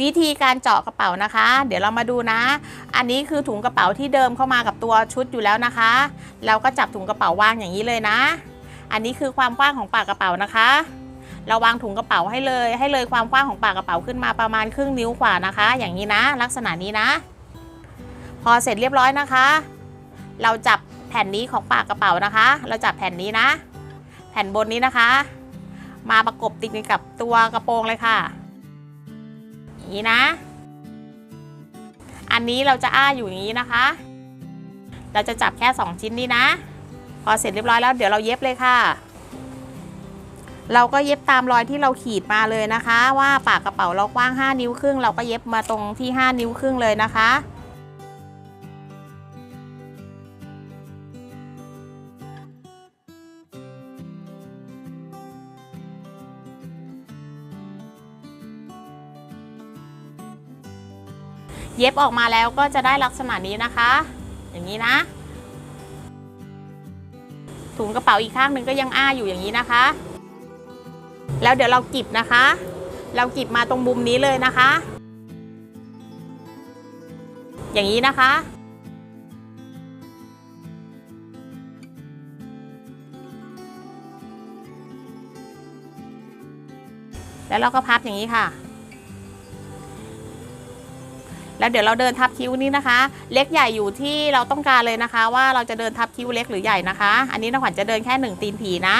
วิธีการเจาะกระเป๋านะคะ เดี๋ยวเรามาดูนะ อันนี้คือถุงกระเป๋าที่เดิมเข้ามากับตัวชุดอยู่แล้วนะคะ เราก็จับถุงกระเป๋าวางอย่างนี้เลยนะ อันนี้คือความกว้างของปากกระเป๋านะคะเราวางถุงกระเป๋าให้เลยให้เลยความกว้างของปากกระเป๋าขึ้นมาประมาณครึ่งนิ้วกว่านะคะ อย่างนี้นะ ลักษณะนี้นะ พอเสร็จเรียบร้อยนะคะ เราจับแผ่นนี้ของปากกระเป๋านะคะ เราจับแผ่นนี้นะ แผ่นบนนี้นะคะ มาประกบติดกับตัวกระโปรงเลยค่ะ อย่างนี้นะ อันนี้เราจะอ้าอยู่อย่างนี้นะคะ เราจะจับแค่ 2 ชิ้นนี้นะ พอเสร็จเรียบร้อยแล้วเดี๋ยวเราเย็บเลยค่ะ เราก็เย็บตามรอยที่เราขีดมาเลยนะคะ ว่าปากกระเป๋าเรากว้าง 5 นิ้วครึ่ง เราก็เย็บมาตรงที่ 5 นิ้วครึ่งเลยนะคะ เย็บออกมาแล้วก็จะได้ลักษณะนี้นะคะ อย่างนี้นะ ถุงกระเป๋าอีกข้างหนึ่งก็ยังอ้าอยู่อย่างนี้นะคะ แล้วเดี๋ยวเรากิบนะคะ เรากิบมาตรงมุมนี้เลยนะคะ อย่างนี้นะคะแล้วเราก็พับอย่างนี้ค่ะ แล้วเดี๋ยวเราเดินทับคิ้วนี้นะคะ เล็กใหญ่อยู่ที่เราต้องการเลยนะคะ ว่าเราจะเดินทับคิ้วเล็กหรือใหญ่นะคะ อันนี้น้องขวัญจะเดินแค่หนึ่งตีนผีนะ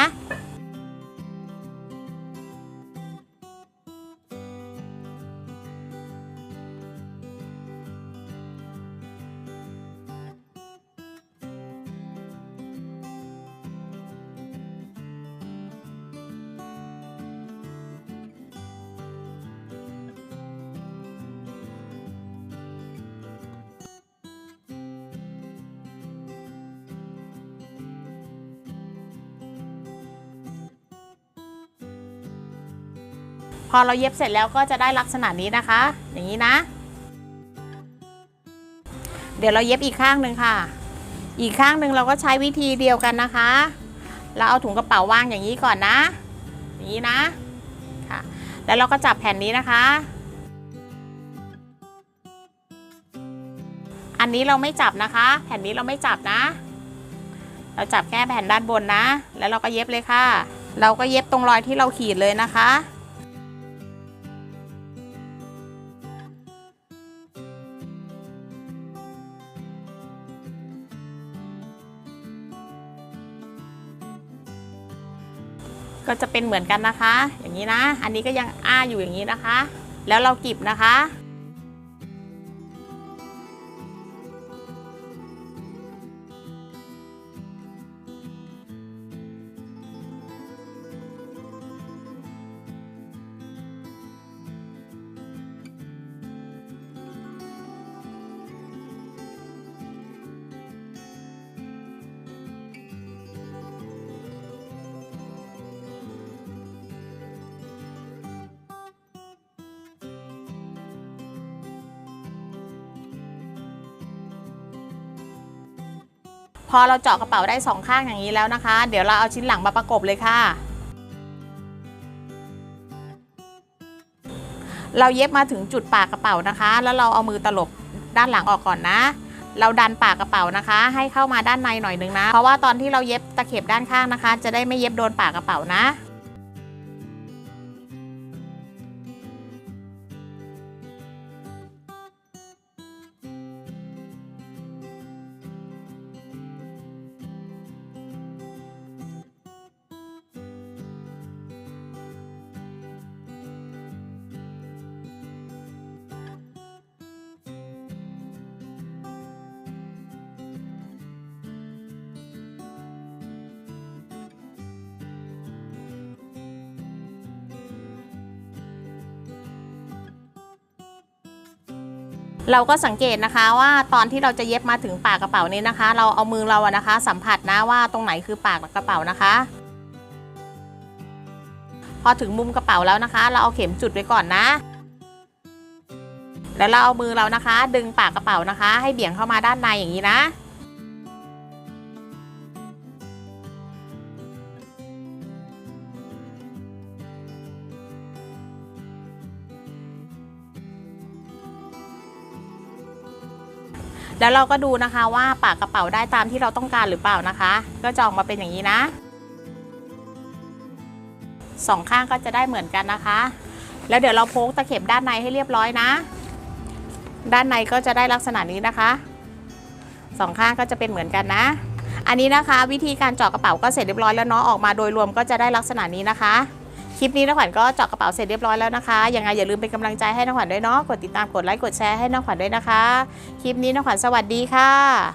พอเราเย็บเสร็จแล้วก็จะได้ลักษณะนี้นะคะ อย่างนี้นะ เดี๋ยวเราเย็บอีกข้างหนึ่งค่ะ อีกข้างหนึ่งเราก็ใช้วิธีเดียวกันนะคะ เราเอาถุงกระเป๋าวางอย่างนี้ก่อนนะ อย่างนี้นะค่ะ แล้วเราก็จับแผ่นนี้นะคะ อันนี้เราไม่จับนะคะ แผ่นนี้เราไม่จับนะ เราจับแค่แผ่นด้านบนนะ แล้วเราก็เย็บเลยค่ะ เราก็เย็บตรงรอยที่เราขีดเลยนะคะ ก็จะเป็นเหมือนกันนะคะ อย่างนี้นะ อันนี้ก็ยังอ้าอยู่อย่างนี้นะคะ แล้วเรากิบนะคะ พอเราเจาะกระเป๋าได้สองข้างอย่างนี้แล้วนะคะ เดี๋ยวเราเอาชิ้นหลังมาประกบเลยค่ะ เราเย็บมาถึงจุดปากกระเป๋านะคะ แล้วเราเอามือตลบด้านหลังออกก่อนนะ เราดันปากกระเป๋านะคะ ให้เข้ามาด้านในหน่อยนึงนะ เพราะว่าตอนที่เราเย็บตะเข็บด้านข้างนะคะ จะได้ไม่เย็บโดนปากกระเป๋านะ เราก็สังเกตนะคะว่าตอนที่เราจะเย็บมาถึงปากกระเป๋านี้นะคะ เราเอามือเราอะนะคะ สัมผัสนะว่าตรงไหนคือปากกระเป๋านะคะ พอถึงมุมกระเป๋าแล้วนะคะ เราเอาเข็มจุดไว้ก่อนนะ แล้วเราเอามือเรานะคะ ดึงปากกระเป๋านะคะ ให้เบี่ยงเข้ามาด้านในอย่างนี้นะ แล้วเราก็ดูนะคะว่าปากกระเป๋าได้ตามที่เราต้องการหรือเปล่านะคะ ก็จะออกมาเป็นอย่างนี้นะสองข้างก็จะได้เหมือนกันนะคะ แล้วเดี๋ยวเราโพกตะเข็บด้านในให้เรียบร้อยนะ ด้านในก็จะได้ลักษณะนี้นะคะสองข้างก็จะเป็นเหมือนกันนะ อันนี้นะคะ วิธีการเจาะกระเป๋าก็เสร็จเรียบร้อยแล้วเนาะออกมาโดยรวมก็จะได้ลักษณะนี้นะคะ คลิปนี้น้องขวัญก็เจาะกระเป๋าเสร็จเรียบร้อยแล้วนะคะยังไงอย่าลืมเป็นกำลังใจให้น้องขวัญด้วยเนาะกดติดตามกดไลค์กดแชร์ให้น้องขวัญด้วยนะคะ คลิปนี้น้องขวัญสวัสดีค่ะ